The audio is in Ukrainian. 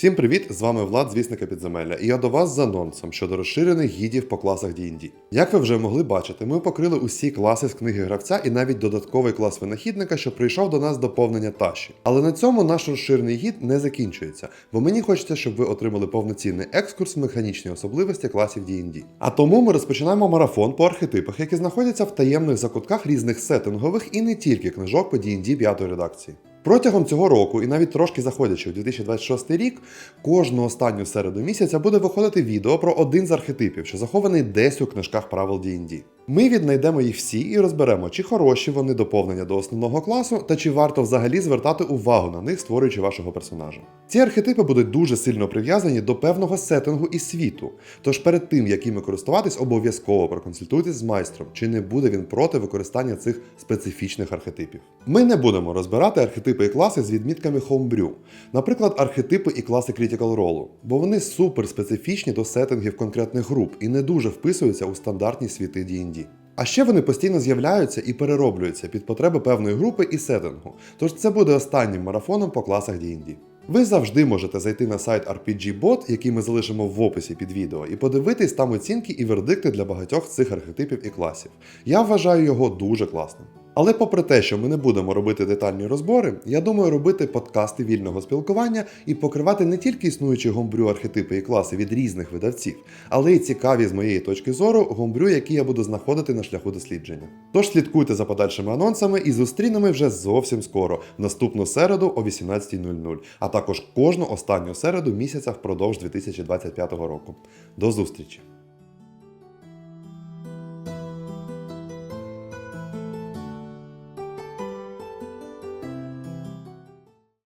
Всім привіт! З вами Влад, звісника підземелля, і я до вас з анонсом щодо розширених гідів по класах D&D. Як ви вже могли бачити, ми покрили усі класи з книги гравця і навіть додатковий клас винахідника, що прийшов до нас доповнення Таші. Але на цьому наш розширений гід не закінчується, бо мені хочеться, щоб ви отримали повноцінний екскурс в механічні особливості класів D&D. А тому ми розпочинаємо марафон по архетипах, які знаходяться в таємних закутках різних сеттингових і не тільки книжок по D&D 5 редакції. Протягом цього року, і навіть трошки заходячи у 2026 рік, кожну останню середу місяця буде виходити відео про один з архетипів, що захований десь у книжках правил D&D. Ми віднайдемо їх всі і розберемо, чи хороші вони доповнення до основного класу, та чи варто взагалі звертати увагу на них, створюючи вашого персонажа. Ці архетипи будуть дуже сильно прив'язані до певного сеттингу і світу. Тож перед тим, як іми користуватись, обов'язково проконсультуйтесь з майстром, чи не буде він проти використання цих специфічних архетипів. Ми не будемо розбирати архетипи і класи з відмітками Homebrew, наприклад, архетипи і класи Critical Role, бо вони супер специфічні до сеттингів конкретних груп і не дуже вписуються у стандартні світи D&D. А ще вони постійно з'являються і перероблюються під потреби певної групи і сеттингу, тож це буде останнім марафоном по класах D&D. Ви завжди можете зайти на сайт RPG-Bot, який ми залишимо в описі під відео, і подивитись там оцінки і вердикти для багатьох цих архетипів і класів. Я вважаю його дуже класним. Але попри те, що ми не будемо робити детальні розбори, я думаю робити подкасти вільного спілкування і покривати не тільки існуючі гомбрю архетипи і класи від різних видавців, але й цікаві з моєї точки зору гомбрю, які я буду знаходити на шляху дослідження. Тож слідкуйте за подальшими анонсами і зустрінемо вже зовсім скоро, в наступну середу о 18.00, а також кожну останню середу місяця впродовж 2025 року. До зустрічі!